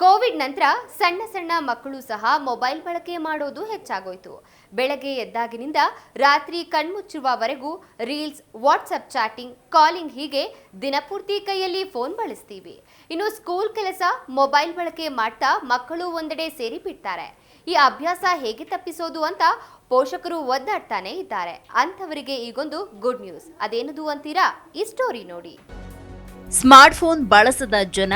Covid ನಂತರ ಸಣ್ಣ ಸಣ್ಣ ಮಕ್ಕಳು ಸಹ ಮೊಬೈಲ್ ಬಳಕೆ ಮಾಡೋದು ಹೆಚ್ಚಾಗೋಯ್ತು. ಬೆಳಗ್ಗೆ ಎದ್ದಾಗಿನಿಂದ ರಾತ್ರಿ ಕಣ್ಮುಚ್ಚುವವರೆಗೂ ರೀಲ್ಸ್, ವಾಟ್ಸಪ್ ಚಾಟಿಂಗ್, ಕಾಲಿಂಗ್ ಹೀಗೆ ದಿನಪೂರ್ತಿ ಕೈಯಲ್ಲಿ ಫೋನ್ ಬಳಸ್ತೀವಿ. ಇನ್ನು ಸ್ಕೂಲ್ ಕೆಲಸ ಮೊಬೈಲ್ ಬಳಕೆ ಮಾಡ್ತಾ ಮಕ್ಕಳು ಒಂದೆಡೆ ಸೇರಿಬಿಡ್ತಾರೆ ಈ ಅಭ್ಯಾಸ ಹೇಗೆ ತಪ್ಪಿಸೋದು ಅಂತ ಪೋಷಕರು ಒದ್ದಾಡ್ತಾನೆ ಇದ್ದಾರೆ. ಅಂಥವರಿಗೆ ಈಗೊಂದು ಗುಡ್ ನ್ಯೂಸ್. ಅದೇನದು ಅಂತೀರಾ? ಈ ಸ್ಟೋರಿ ನೋಡಿ. ಸ್ಮಾರ್ಟ್ಫೋನ್ ಬಳಸದ ಜನ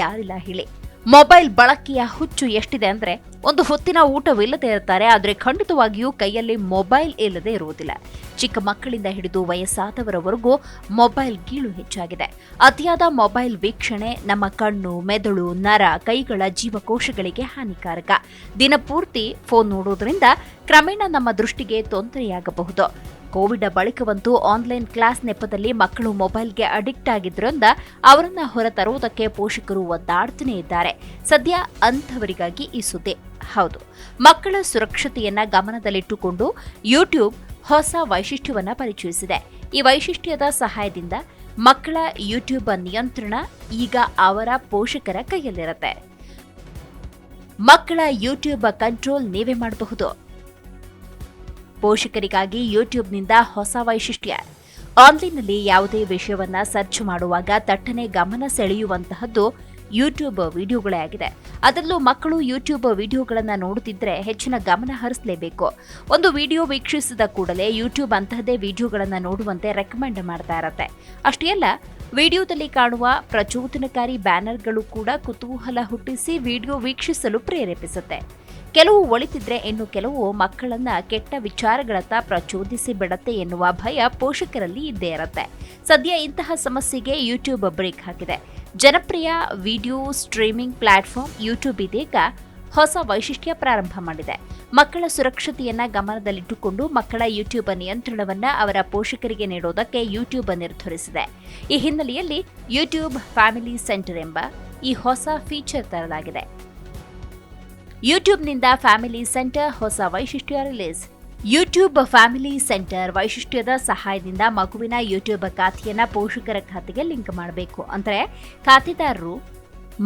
ಯಾರಿಲ್ಲ ಹೇಳಿ. ಮೊಬೈಲ್ ಬಳಕೆಯ ಹುಚ್ಚು ಎಷ್ಟಿದೆ ಅಂದ್ರೆ ಒಂದು ಹೊತ್ತಿನ ಊಟವಿಲ್ಲದೆ ಇರ್ತಾರೆ, ಆದರೆ ಖಂಡಿತವಾಗಿಯೂ ಕೈಯಲ್ಲಿ ಮೊಬೈಲ್ ಇಲ್ಲದೆ ಇರುವುದಿಲ್ಲ. ಚಿಕ್ಕ ಮಕ್ಕಳಿಂದ ಹಿಡಿದು ವಯಸ್ಸಾದವರವರೆಗೂ ಮೊಬೈಲ್ ಗೀಳು ಹೆಚ್ಚಾಗಿದೆ. ಅತಿಯಾದ ಮೊಬೈಲ್ ವೀಕ್ಷಣೆ ನಮ್ಮ ಕಣ್ಣು, ಮೆದುಳು, ನರ, ಕೈಗಳ ಜೀವಕೋಶಗಳಿಗೆ ಹಾನಿಕಾರಕ. ದಿನಪೂರ್ತಿ ಫೋನ್ ನೋಡೋದ್ರಿಂದ ಕ್ರಮೇಣ ನಮ್ಮ ದೃಷ್ಟಿಗೆ ತೊಂದರೆಯಾಗಬಹುದು. ಕೋವಿಡ್ ಬಳಿಕವಂತೂ ಆನ್ಲೈನ್ ಕ್ಲಾಸ್ ನೆಪದಲ್ಲಿ ಮಕ್ಕಳು ಮೊಬೈಲ್ಗೆ ಅಡಿಕ್ಟ್ ಆಗಿದ್ದರಿಂದ ಅವರನ್ನ ಹೊರತರುವುದಕ್ಕೆ ಪೋಷಕರು ಒದ್ದಾಡ್ತಾನೆ ಇದ್ದಾರೆ. ಸದ್ಯ ಅಂಥವರಿಗಾಗಿ ಈ ಸುದ್ದಿ. ಹೌದು, ಮಕ್ಕಳ ಸುರಕ್ಷತೆಯನ್ನ ಗಮನದಲ್ಲಿಟ್ಟುಕೊಂಡು ಯೂಟ್ಯೂಬ್ ಹೊಸ ವೈಶಿಷ್ಟ್ಯವನ್ನು ಪರಿಚಯಿಸಿದೆ. ಈ ವೈಶಿಷ್ಟ್ಯದ ಸಹಾಯದಿಂದ ಮಕ್ಕಳ ಯೂಟ್ಯೂಬ್ ನಿಯಂತ್ರಣ ಈಗ ಅವರ ಪೋಷಕರ ಕೈಯಲ್ಲಿರುತ್ತೆ. ಮಕ್ಕಳ ಯೂಟ್ಯೂಬ್ ಕಂಟ್ರೋಲ್ ನೀವೇ ಮಾಡಬಹುದು. ಪೋಷಕರಿಗಾಗಿ ಯೂಟ್ಯೂಬ್ನಿಂದ ಹೊಸ ವೈಶಿಷ್ಟ್ಯ. ಆನ್ಲೈನ್ನಲ್ಲಿ ಯಾವುದೇ ವಿಷಯವನ್ನ ಸರ್ಚ್ ಮಾಡುವಾಗ ತಟ್ಟನೆ ಗಮನ ಸೆಳೆಯುವಂತಹದ್ದು ಯೂಟ್ಯೂಬ್ ವಿಡಿಯೋಗಳೇ ಆಗಿದೆ. ಅದರಲ್ಲೂ ಮಕ್ಕಳು ಯೂಟ್ಯೂಬ್ ವಿಡಿಯೋಗಳನ್ನು ನೋಡುತ್ತಿದ್ದರೆ ಹೆಚ್ಚಿನ ಗಮನ ಹರಿಸಲೇಬೇಕು. ಒಂದು ವಿಡಿಯೋ ವೀಕ್ಷಿಸಿದ ಕೂಡಲೇ ಯೂಟ್ಯೂಬ್ ಅಂತಹದೇ ವಿಡಿಯೋಗಳನ್ನು ನೋಡುವಂತೆ ರೆಕಮೆಂಡ್ ಮಾಡ್ತಾ ಇರತ್ತೆ. ಅಷ್ಟೇ ಅಲ್ಲ, ವಿಡಿಯೋದಲ್ಲಿ ಕಾಣುವ ಪ್ರಚೋದನಕಾರಿ ಬ್ಯಾನರ್ಗಳು ಕೂಡ ಕುತೂಹಲ ಹುಟ್ಟಿಸಿ ವಿಡಿಯೋ ವೀಕ್ಷಿಸಲು ಪ್ರೇರೇಪಿಸುತ್ತೆ. ಕೆಲವು ಒಳಿತಿದ್ರೆ ಇನ್ನು ಕೆಲವು ಮಕ್ಕಳನ್ನ ಕೆಟ್ಟ ವಿಚಾರಗಳತ್ತ ಪ್ರಚೋದಿಸಿ ಬಿಡತ್ತೆ ಎನ್ನುವ ಭಯ ಪೋಷಕರಲ್ಲಿ ಇದ್ದೇ ಇರತ್ತೆ. ಸದ್ಯ ಇಂತಹ ಸಮಸ್ಯೆಗೆ ಯೂಟ್ಯೂಬ್ ಬ್ರೇಕ್ ಹಾಕಿದೆ. ಜನಪ್ರಿಯ ವಿಡಿಯೋ ಸ್ಟ್ರೀಮಿಂಗ್ ಪ್ಲಾಟ್ಫಾರ್ಮ್ ಯೂಟ್ಯೂಬ್ ಇದೀಗ ಹೊಸ ವೈಶಿಷ್ಟ್ಯ ಪ್ರಾರಂಭ ಮಾಡಿದೆ. ಮಕ್ಕಳ ಸುರಕ್ಷತೆಯನ್ನ ಗಮನದಲ್ಲಿಟ್ಟುಕೊಂಡು ಮಕ್ಕಳ ಯೂಟ್ಯೂಬ್ ನಿಯಂತ್ರಣವನ್ನ ಅವರ ಪೋಷಕರಿಗೆ ನೀಡೋದಕ್ಕೆ ಯೂಟ್ಯೂಬ್ ನಿರ್ಧರಿಸಿದೆ. ಈ ಹಿನ್ನೆಲೆಯಲ್ಲಿ ಯೂಟ್ಯೂಬ್ ಫ್ಯಾಮಿಲಿ ಸೆಂಟರ್ ಎಂಬ ಈ ಹೊಸ ಫೀಚರ್ ತರಲಾಗಿದೆ. ಯೂಟ್ಯೂಬ್ನಿಂದ ಫ್ಯಾಮಿಲಿ ಸೆಂಟರ್ ಹೊಸ ವೈಶಿಷ್ಟ್ಯ ರಿಲೀಸ್. ಯೂಟ್ಯೂಬ್ ಫ್ಯಾಮಿಲಿ ಸೆಂಟರ್ ವೈಶಿಷ್ಟ್ಯದ ಸಹಾಯದಿಂದ ಮಗುವಿನ ಯೂಟ್ಯೂಬ್ ಖಾತೆಯನ್ನ ಪೋಷಕರ ಖಾತೆಗೆ ಲಿಂಕ್ ಮಾಡಬೇಕು. ಅಂದರೆ ಖಾತೆದಾರರು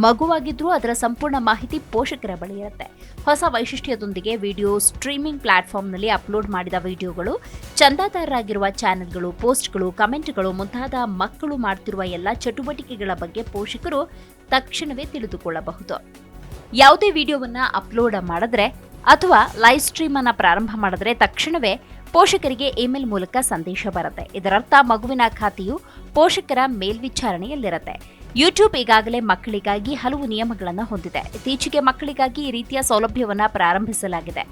ಮಗುವಾಗಿದ್ರೂ ಅದರ ಸಂಪೂರ್ಣ ಮಾಹಿತಿ ಪೋಷಕರ ಬಳಿ ಇರುತ್ತೆ. ಹೊಸ ವೈಶಿಷ್ಟ್ಯದೊಂದಿಗೆ ವಿಡಿಯೋ ಸ್ಟ್ರೀಮಿಂಗ್ ಪ್ಲಾಟ್ಫಾರ್ಮ್ನಲ್ಲಿ ಅಪ್ಲೋಡ್ ಮಾಡಿದ ವಿಡಿಯೋಗಳು, ಚಂದಾದಾರರಾಗಿರುವ ಚಾನೆಲ್ಗಳು, ಪೋಸ್ಟ್ಗಳು, ಕಮೆಂಟ್ಗಳು ಮುಂತಾದ ಮಕ್ಕಳು ಮಾಡ್ತಿರುವ ಎಲ್ಲ ಚಟುವಟಿಕೆಗಳ ಬಗ್ಗೆ ಪೋಷಕರು ತಕ್ಷಣವೇ ತಿಳಿದುಕೊಳ್ಳಬಹುದು. ಯಾವುದೇ ವಿಡಿಯೋವನ್ನ ಅಪ್ಲೋಡ್ ಮಾಡಿದ್ರೆ ಅಥವಾ ಲೈವ್ ಸ್ಟ್ರೀಮ್ ಅನ್ನ ಪ್ರಾರಂಭ ಮಾಡಿದ್ರೆ ತಕ್ಷಣವೇ ಪೋಷಕರಿಗೆ ಇಮೇಲ್ ಮೂಲಕ ಸಂದೇಶ ಬರುತ್ತೆ. ಇದರರ್ಥ, ಮಗುವಿನ ಖಾತೆಯು ಪೋಷಕರ ಮೇಲ್ವಿಚಾರಣೆಯಲ್ಲಿರುತ್ತೆ. ಯೂಟ್ಯೂಬ್ ಈಗಾಗಲೇ ಮಕ್ಕಳಿಗಾಗಿ ಹಲವು ನಿಯಮಗಳನ್ನು ಹೊಂದಿದೆ. ಇತ್ತೀಚೆಗೆ ಮಕ್ಕಳಿಗಾಗಿ ಈ ರೀತಿಯ ಸೌಲಭ್ಯವನ್ನು ಪ್ರಾರಂಭಿಸಲಾಗಿದೆ.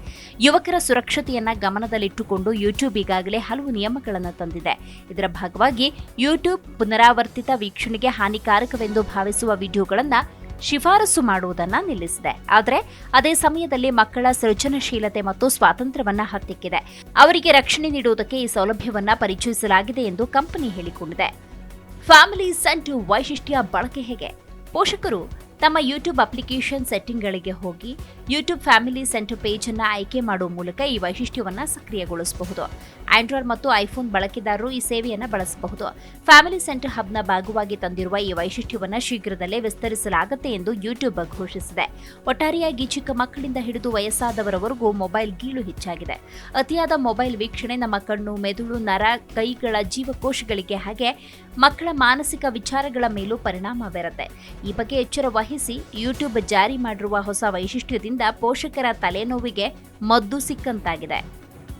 ಯುವಕರ ಸುರಕ್ಷತೆಯನ್ನು ಗಮನದಲ್ಲಿಟ್ಟುಕೊಂಡು ಯೂಟ್ಯೂಬ್ ಈಗಾಗಲೇ ಹಲವು ನಿಯಮಗಳನ್ನು ತಂದಿದೆ. ಇದರ ಭಾಗವಾಗಿ ಯೂಟ್ಯೂಬ್ ಪುನರಾವರ್ತಿತ ವೀಕ್ಷಣೆಗೆ ಹಾನಿಕಾರಕವೆಂದು ಭಾವಿಸುವ ವಿಡಿಯೋಗಳನ್ನು ಶಿಫಾರಸು ಮಾಡುವುದನ್ನು ನಿಲ್ಲಿಸಿದೆ. ಆದರೆ ಅದೇ ಸಮಯದಲ್ಲಿ ಮಕ್ಕಳ ಸೃಜನಶೀಲತೆ ಮತ್ತು ಸ್ವಾತಂತ್ರ್ಯವನ್ನ ಹತ್ತಿಕ್ಕಿದೆ. ಅವರಿಗೆ ರಕ್ಷಣೆ ನೀಡುವುದಕ್ಕೆ ಈ ಸೌಲಭ್ಯವನ್ನ ಪರಿಚಯಿಸಲಾಗಿದೆ ಎಂದು ಕಂಪನಿ ಹೇಳಿಕೊಂಡಿದೆ. ಫ್ಯಾಮಿಲಿ ಸೆಂಟರ್ ವೈಶಿಷ್ಟ್ಯ ಬಳಕೆ ಹೇಗೆ? ಪೋಷಕರು ತಮ್ಮ ಯೂಟ್ಯೂಬ್ ಅಪ್ಲಿಕೇಶನ್ ಸೆಟ್ಟಿಂಗ್ಗಳಿಗೆ ಹೋಗಿ ಯೂಟ್ಯೂಬ್ ಫ್ಯಾಮಿಲಿ ಸೆಂಟರ್ ಪೇಜನ್ನು ಆಯ್ಕೆ ಮಾಡುವ ಮೂಲಕ ಈ ವೈಶಿಷ್ಟ್ಯವನ್ನು ಸಕ್ರಿಯಗೊಳಿಸಬಹುದು. ಆಂಡ್ರಾಯ್ಡ್ ಮತ್ತು ಐಫೋನ್ ಬಳಕೆದಾರರು ಈ ಸೇವೆಯನ್ನು ಬಳಸಬಹುದು. ಫ್ಯಾಮಿಲಿ ಸೆಂಟರ್ ಹಬ್ನ ಭಾಗವಾಗಿ ತಂದಿರುವ ಈ ವೈಶಿಷ್ಟ್ಯವನ್ನು ಶೀಘ್ರದಲ್ಲೇ ವಿಸ್ತರಿಸಲಾಗುತ್ತೆ ಎಂದು ಯೂಟ್ಯೂಬ್ ಘೋಷಿಸಿದೆ. ಒಟ್ಟಾರೆಯಾಗಿ ಚಿಕ್ಕ ಮಕ್ಕಳಿಂದ ಹಿಡಿದು ವಯಸ್ಸಾದವರವರೆಗೂ ಮೊಬೈಲ್ ಗೀಳು ಹೆಚ್ಚಾಗಿದೆ. ಅತಿಯಾದ ಮೊಬೈಲ್ ವೀಕ್ಷಣೆ ನಮ್ಮ ಕಣ್ಣು, ಮೆದುಳು, ನರ, ಕೈಗಳ ಜೀವಕೋಶಗಳಿಗೆ ಹಾಗೆ ಮಕ್ಕಳ ಮಾನಸಿಕ ವಿಚಾರಗಳ ಮೇಲೂ ಪರಿಣಾಮ ಬೀರುತ್ತೆ. ಈ ಬಗ್ಗೆ ಎಚ್ಚರ ವಹಿಸಿ ಯೂಟ್ಯೂಬ್ ಜಾರಿ ಮಾಡಿರುವ ಹೊಸ ವೈಶಿಷ್ಟ್ಯದಿಂದ ಪೋಷಕರ ತಲೆನೋವಿಗೆ ಮದ್ದು ಸಿಕ್ಕಂತಾಗಿದೆ.